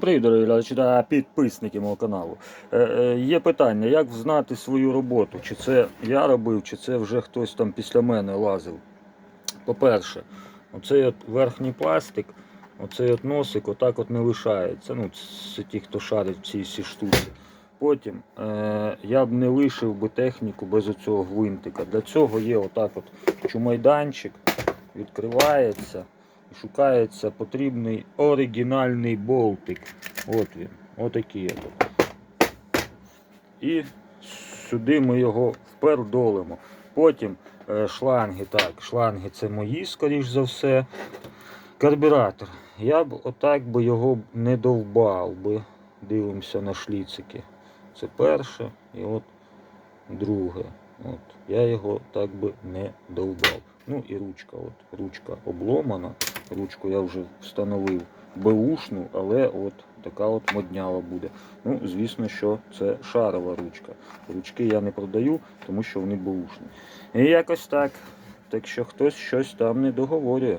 Привіт, дорогі глядачі та підписники мого каналу. Е, е, є питання, як знати свою роботу? Чи це я робив, чи це вже хтось там після мене лазив. По-перше, оцей от верхній пластик, оцей от носик отак от не лишається. Ну, це ті, хто шарить в всі штуці. Потім е, я б не лишив би техніку без оцього гвинтика. Для цього є отак от чумайданчик, відкривається шукається потрібний оригінальний болтик. От він, отакий. от. І сюди ми його впердолимо. Потім е, шланги, так, шланги це мої, скоріш за все. Карбюратор. Я б отак би його не довбав би. Дивимося на шліцики. Це перше і от друге. От. Я його так би не довбав. Ну і ручка. От. Ручка обломана. Ручку я вже встановив беушну, але от така от моднява буде. Ну, звісно, що це шарова ручка. Ручки я не продаю, тому що вони беушні. І якось так. Так що хтось щось там не договорює.